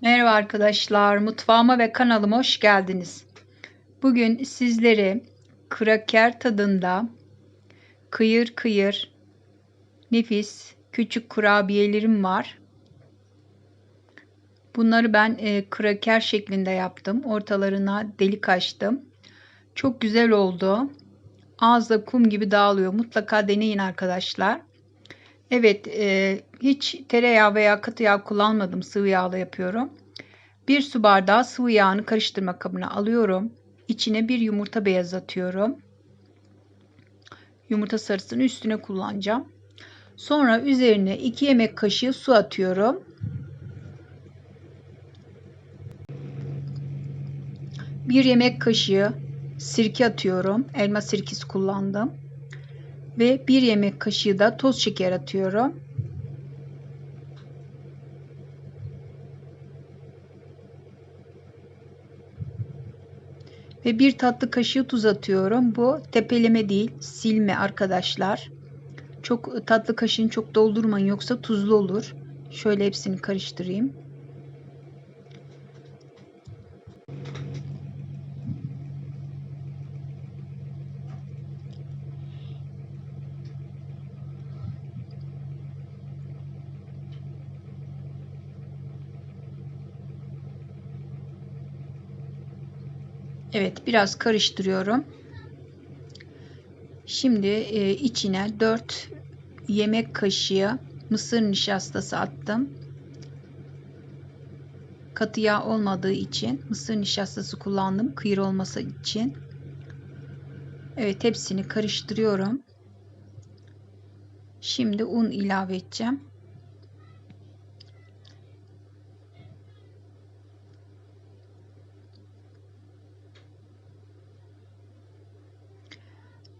Merhaba arkadaşlar, mutfağıma ve kanalıma hoş geldiniz. Bugün sizlere kraker tadında kıyır kıyır nefis küçük kurabiyelerim var. Bunları ben e, kraker şeklinde yaptım. Ortalarına delik açtım. Çok güzel oldu. Ağızda kum gibi dağılıyor. Mutlaka deneyin arkadaşlar. Evet, e, hiç tereyağı veya katı yağ kullanmadım. Sıvı yağla yapıyorum. Bir su bardağı sıvı yağını karıştırma kabına alıyorum. İçine bir yumurta beyazı atıyorum. Yumurta sarısını üstüne kullanacağım. Sonra üzerine 2 yemek kaşığı su atıyorum. Bir yemek kaşığı sirke atıyorum. Elma sirkesi kullandım ve 1 yemek kaşığı da toz şeker atıyorum. Ve bir tatlı kaşığı tuz atıyorum. Bu tepeleme değil, silme arkadaşlar. Çok tatlı kaşığını çok doldurmayın yoksa tuzlu olur. Şöyle hepsini karıştırayım. Evet biraz karıştırıyorum. Şimdi e, içine 4 yemek kaşığı mısır nişastası attım. Katı yağ olmadığı için mısır nişastası kullandım kıyır olması için. Evet hepsini karıştırıyorum. Şimdi un ilave edeceğim.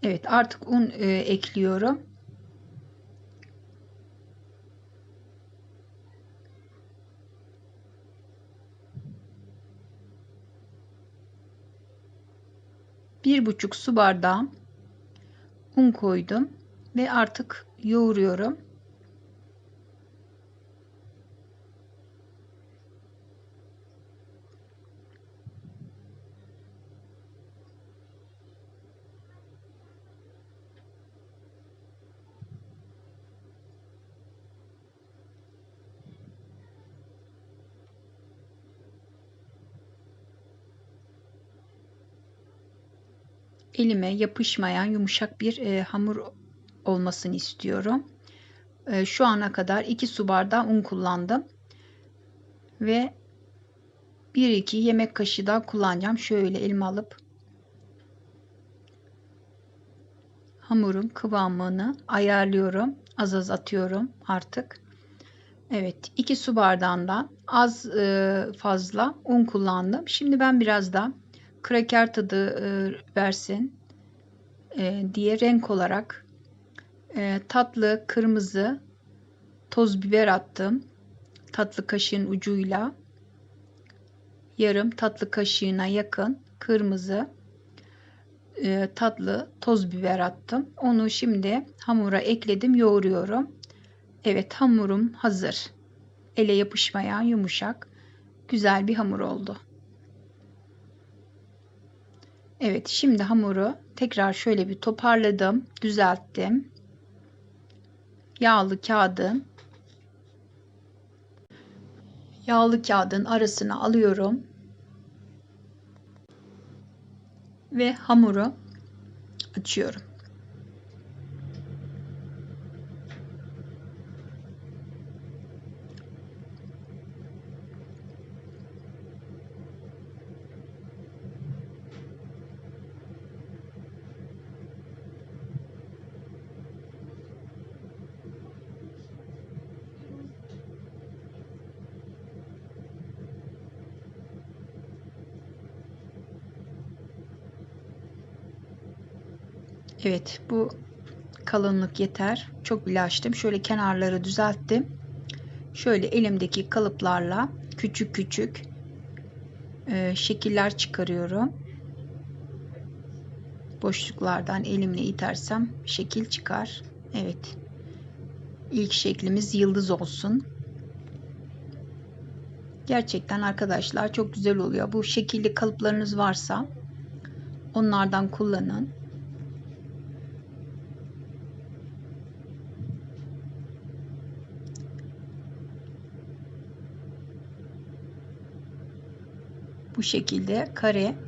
Evet artık un e, ekliyorum. Bir buçuk su bardağı un koydum ve artık yoğuruyorum. Elime yapışmayan yumuşak bir e, hamur olmasını istiyorum. E, şu ana kadar 2 su bardağı un kullandım. Ve 1-2 yemek kaşığı daha kullanacağım. Şöyle elime alıp hamurun kıvamını ayarlıyorum. Az az atıyorum artık. Evet 2 su bardağından az e, fazla un kullandım. Şimdi ben biraz da kraker tadı e, versin e, diye renk olarak e, tatlı kırmızı toz biber attım. Tatlı kaşığın ucuyla yarım tatlı kaşığına yakın kırmızı e, tatlı toz biber attım. Onu şimdi hamura ekledim, yoğuruyorum. Evet hamurum hazır. Ele yapışmayan yumuşak güzel bir hamur oldu. Evet şimdi hamuru tekrar şöyle bir toparladım. Düzelttim. Yağlı kağıdın yağlı kağıdın arasına alıyorum. Ve hamuru açıyorum. Evet bu kalınlık yeter. Çok bile açtım. Şöyle kenarları düzelttim. Şöyle elimdeki kalıplarla küçük küçük e, şekiller çıkarıyorum. Boşluklardan elimle itersem şekil çıkar. Evet. İlk şeklimiz yıldız olsun. Gerçekten arkadaşlar çok güzel oluyor. Bu şekilli kalıplarınız varsa onlardan kullanın. Bu şekilde kare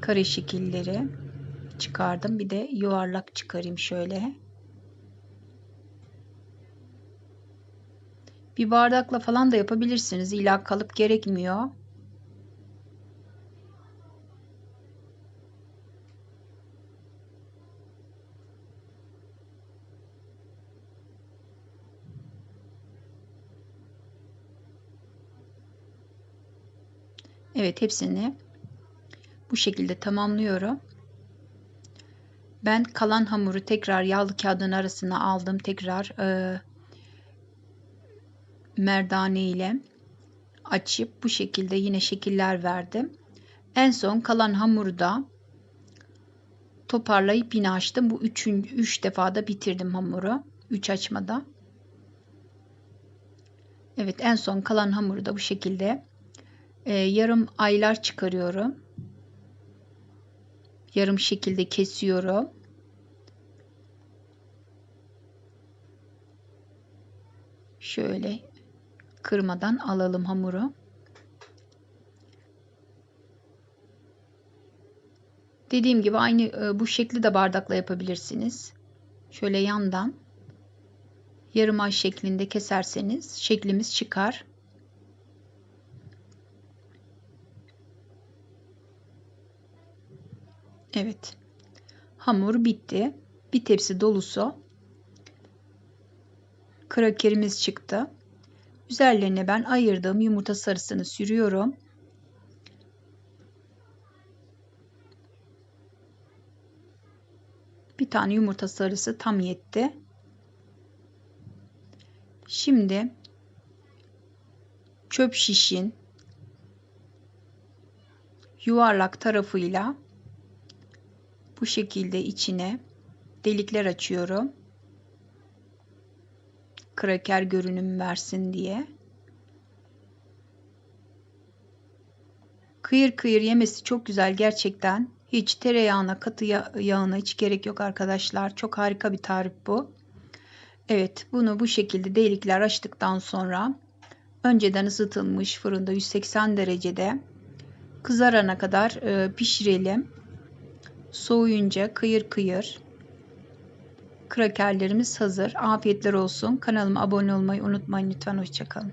kare şekilleri çıkardım. Bir de yuvarlak çıkarayım şöyle. Bir bardakla falan da yapabilirsiniz. İlla kalıp gerekmiyor. Evet hepsini bu şekilde tamamlıyorum. Ben kalan hamuru tekrar yağlı kağıdın arasına aldım. Tekrar e, merdane ile açıp bu şekilde yine şekiller verdim. En son kalan hamuru da toparlayıp yine açtım. Bu üçüncü, üç defada bitirdim hamuru. Üç açmada. Evet en son kalan hamuru da bu şekilde e, yarım aylar çıkarıyorum. Yarım şekilde kesiyorum. Şöyle kırmadan alalım hamuru. Dediğim gibi aynı e, bu şekli de bardakla yapabilirsiniz. Şöyle yandan yarım ay şeklinde keserseniz şeklimiz çıkar. Evet. Hamur bitti. Bir tepsi dolusu krakerimiz çıktı. Üzerlerine ben ayırdığım yumurta sarısını sürüyorum. Bir tane yumurta sarısı tam yetti. Şimdi çöp şişin yuvarlak tarafıyla bu şekilde içine delikler açıyorum. Kraker görünüm versin diye. Kıyır kıyır yemesi çok güzel gerçekten. Hiç tereyağına, katı yağına hiç gerek yok arkadaşlar. Çok harika bir tarif bu. Evet bunu bu şekilde delikler açtıktan sonra önceden ısıtılmış fırında 180 derecede kızarana kadar e, pişirelim. Soğuyunca kıyır kıyır krakerlerimiz hazır. Afiyetler olsun. Kanalıma abone olmayı unutmayın lütfen. Hoşçakalın.